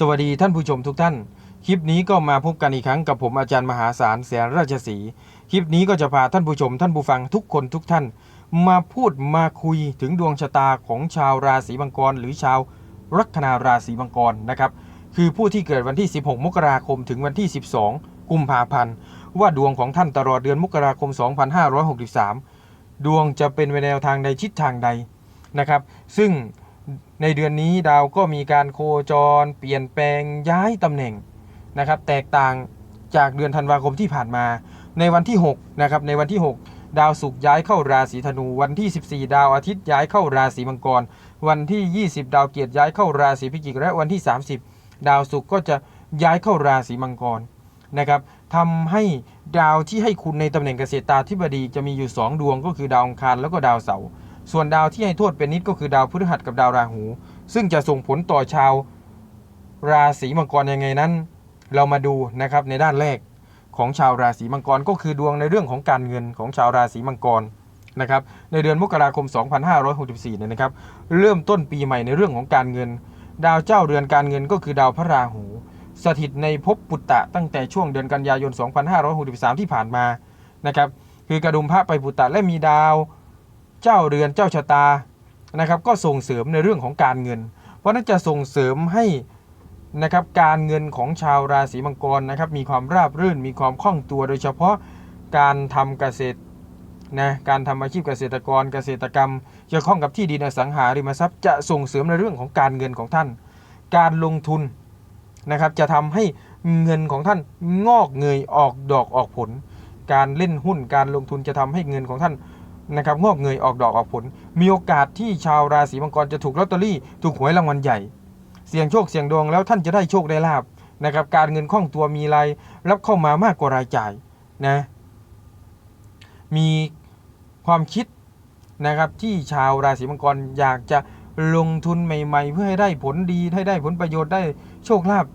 สวัสดีท่านผู้ชมทุกท่าน คลิปนี้ก็มาพบกันอีกครั้งกับผมอาจารย์มหาศาลแสนราชสีคลิปนี้ก็จะพาท่านผู้ชม ท่านผู้ฟังทุกคนทุกท่าน มาพูดมาคุยถึงดวงชะตาของชาวราศีมังกร หรือชาวลัคนาราศีมังกรนะครับคือผู้ที่เกิดวันที่ 16 มกราคมถึงวันที่ 12 กุมภาพันธ์ว่าดวงของท่านตลอดเดือนมกราคม 2563 ดวงจะเป็นไปในแนวทางใดทิศทางใดนะครับ ซึ่ง ในเดือนนี้ดาวก็มีการโคจร เปลี่ยนแปลงย้ายตำแหน่งนะครับ แตกต่างจากเดือนธันวาคมที่ผ่านมา ในวันที่6นะครับในวันที่ 6 ดาวศุกร์ย้ายเข้าราศีธนู วันที่ 14 ดาวอาทิตย์ย้ายเข้าราศีมังกร วันที่ 20 ดาวเกียรติย้ายเข้าราศีพิจิกและวันที่ 30 ดาวศุกร์ก็จะย้ายเข้าราศีมังกรนะครับทำให้ดาวที่ให้คุณในตำแหน่งเกษตราธิบดีจะมีอยู่ 2 ดวงก็คือดาวอังคารแล้วก็ดาวเสาร์ ส่วนดาวที่ให้โทษเป็นนิดก็คือดาวพฤหัสกับดาวราหู ซึ่งจะส่งผลต่อชาวราศีมังกรยังไงนั้น เรามาดูนะครับในด้านแรกของชาวราศีมังกรก็คือดวงในเรื่องของการเงินของชาวราศีมังกรนะครับในเดือนมกราคม 2564เนี่ยนะครับเริ่มต้นปีใหม่ในเรื่องของการเงิน ดาวเจ้าเรือนการเงินก็คือดาวพระราหู สถิตในภพปุตตะตั้งแต่ช่วงเดือนกันยายน 2563 ที่ผ่านมานะครับคือกระดุมพระไปปุตตะและมีดาว เจ้าเรือนเจ้าชะตานะครับก็ส่งเสริมในเรื่องของการเงิน เพราะนั้นจะส่งเสริมให้นะครับการเงินของชาวราศีมังกรนะครับมีความราบรื่นมีความคล่องตัว โดยเฉพาะการทำเกษตรนะการทำอาชีพเกษตรกรเกษตรกรรมเกี่ยวข้องกับที่ดินอสังหาริมทรัพย์จะส่งเสริมในเรื่องของการเงินของท่าน การลงทุนนะครับจะทำให้เงินของท่านงอกเงยออกดอกออกผล การเล่นหุ้นการลงทุนจะทำให้เงินของท่าน นะครับงอกเงยออกดอกออกผล มีโอกาสที่ชาวราศีมังกรจะถูกลอตเตอรี่ ถูกหวยรางวัลใหญ่ เสี่ยงโชคเสี่ยงดวงแล้วท่านจะได้โชคได้ลาบนะครับการเงินคล่องตัวมีรายรับเข้ามามากกว่ารายจ่ายนะมีความคิดนะครับที่ชาวราศีมังกรอยากจะลงทุนใหม่ ๆ เพื่อให้ได้ผลดีให้ได้ผลประโยชน์ได้โชคลาภ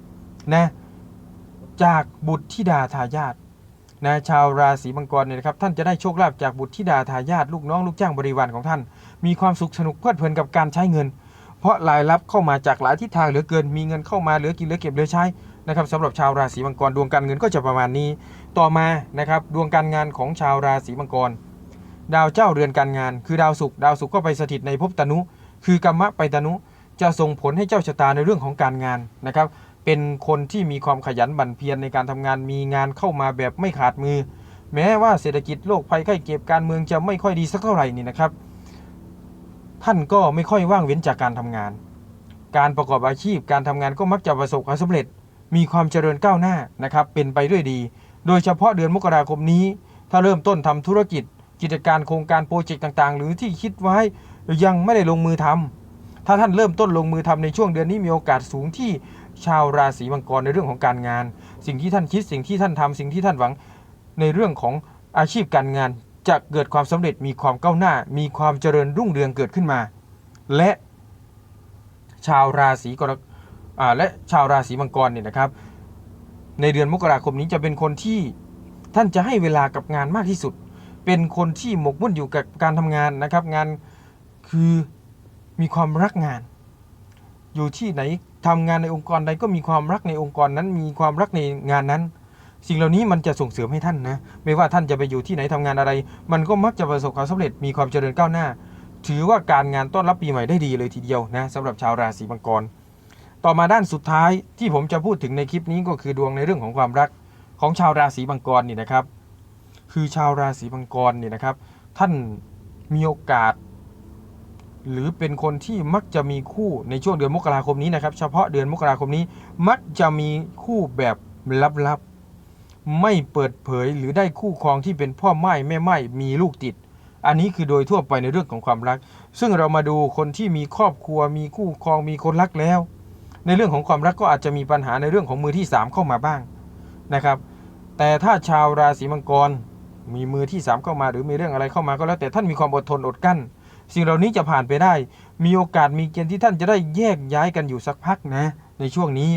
นะจากบุตรธิดาทายาท นะชาวราศีมังกรเนี่ยนะครับท่านจะได้โชคลาภจากบุตรธิดาทายาทลูกน้องลูกจ้างบริวารของท่าน มีความสุขสนุกเพลิดเพลินกับการใช้เงิน เพราะรายรับเข้ามาจากหลายทิศทางเหลือเกิน มีเงินเข้ามาเหลือกินเหลือเก็บเหลือใช้นะครับสำหรับชาวราศีมังกรดวงการเงินก็จะประมาณนี้ ต่อมานะครับดวงการงานของชาวราศีมังกร ดาวเจ้าเรือนการงาน คือดาวศุกร์ดาวศุกร์ก็ไปสถิตในภพตนุ คือกรรมะไปตนุจะส่งผลให้เจ้าชะตาในเรื่องของการงานนะครับ เป็นคนที่มีความขยันหมั่นเพียรในการทำงานมีงานเข้ามาแบบไม่ขาดมือ แม้ว่าเศรษฐกิจโลกภัยไข้เจ็บการเมืองจะไม่ค่อยดีสักเท่าไหร่นี่นะครับ ท่านก็ไม่ค่อยว่างเว้นจากการทำงาน การประกอบอาชีพการทำงานก็มักจะประสบความสำเร็จ มีความเจริญก้าวหน้านะครับเป็นไปด้วยดี โดยเฉพาะเดือนมกราคมนี้ ถ้าเริ่มต้นทำธุรกิจ กิจการโครงการโปรเจกต์ต่างๆ หรือที่คิดไว้ยังไม่ได้ลงมือทำ ถ้าท่านเริ่มต้นลงมือทำในช่วงเดือนนี้มีโอกาสสูงที่ชาวราศีมังกรในเรื่องของการงาน สิ่งที่ท่านคิดสิ่งที่ท่านทำสิ่งที่ท่านหวังในเรื่องของอาชีพการงาน จะเกิดความสำเร็จมีความก้าวหน้า มีความเจริญรุ่งเรืองเกิดขึ้นมา และชาวราศีกรกและชาวราศีมังกรเนี่ยนะครับ ในเดือนมกราคมนี้จะเป็นคนที่ท่านจะให้เวลากับงานมากที่สุด เป็นคนที่หมกมุ่นอยู่กับการทำงานนะครับ งานคือ มีความรักงาน อยู่ที่ไหนทำงานในองค์กรใดก็มีความรักในองค์กรนั้น มีความรักในงานนั้น สิ่งเหล่านี้มันจะส่งเสริมให้ท่านนะ ไม่ว่าท่านจะไปอยู่ที่ไหนทำงานอะไร มันก็มักจะประสบความสำเร็จมีความเจริญก้าวหน้า ถือว่าการงานต้อนรับปีใหม่ได้ดีเลยทีเดียวนะสำหรับชาวราศีมังกร ต่อมาด้านสุดท้ายที่ผมจะพูดถึงในคลิปนี้ก็คือดวงในเรื่องของความรักของชาวราศีมังกรนี่นะครับ คือชาวราศีมังกรนี่นะครับ ท่านมีโอกาส หรือเป็นคนที่มักจะมีคู่ในช่วงเดือนมกราคมนี้นะครับ เฉพาะเดือนมกราคมนี้ มักจะมีคู่แบบลับๆ ไม่เปิดเผยหรือได้คู่ครองที่เป็นพ่อไม้แม่ไม้มีลูกติด อันนี้คือโดยทั่วไปในเรื่องของความรัก ซึ่งเรามาดูคนที่มีครอบครัว มีคู่ครองมีคนรักแล้ว ในเรื่องของความรักก็อาจจะมีปัญหาในเรื่องของมือที่สามเข้ามาบ้างนะครับ แต่ถ้าชาวราศีมังกร มีมือที่สามเข้ามา หรือมีเรื่องอะไรเข้ามาก็แล้วแต่ท่านมีความอดทนอดกั้น สิ่งเหล่านี้จะผ่านไปได้ มีโอกาสมีเกณฑ์ที่ท่านจะได้แยกย้ายกันอยู่สักพักนะ ในช่วงนี้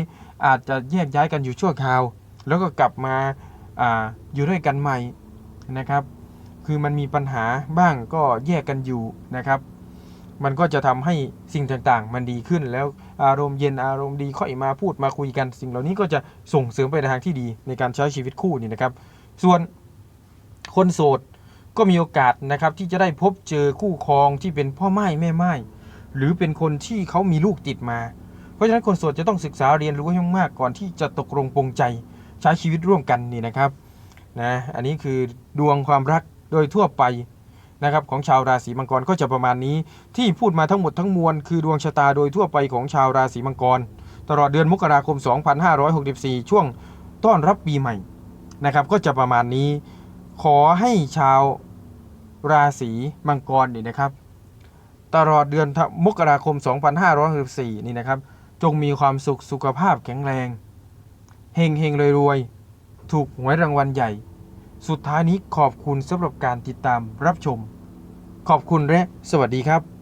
อาจจะแยกย้ายกันอยู่ชั่วคราว แล้วก็กลับมาอาอยู่ด้วยกันใหม่นะครับ คือมันมีปัญหาบ้างก็แยกกันอยู่นะครับ มันก็จะทำให้สิ่งต่างๆ มันดีขึ้นแล้วอารมณ์เย็นอารมณ์ดีค่อยมาพูดมาคุยกัน สิ่งเหล่านี้ก็จะส่งเสริมไปในทางที่ดีในการใช้ชีวิตคู่นี่นะครับ ส่วนคนโสด ก็มีโอกาสนะครับที่จะได้พบเจอคู่ครองที่เป็นพ่อไม้แม่ไม้หรือเป็นคนที่เขามีลูกติดมา เพราะฉะนั้นคนโสดจะต้องศึกษาเรียนรู้ให้มากก่อนที่จะตกลงปรงใจใช้ชีวิตร่วมกันนี่นะครับนะอันนี้คือดวงความรักโดยทั่วไปนะครับของชาวราศีมังกรก็จะประมาณนี้ที่พูดมาทั้งหมดทั้งมวลคือดวงชะตาโดยทั่วไปของชาวราศีมังกร ตลอดเดือนมกราคม 2564 ช่วงต้อนรับปีใหม่นะครับก็จะประมาณนี้ ขอให้ชาว ราศีมังกรนี่นะครับ ตลอดเดือนมกราคม 2564นี่นะครับ จงมีความสุขสุขภาพแข็งแรงเฮงเฮงรวยรวยถูกหวยรางวัลใหญ่ สุดท้ายนี้ขอบคุณสำหรับการติดตามรับชม ขอบคุณและสวัสดีครับ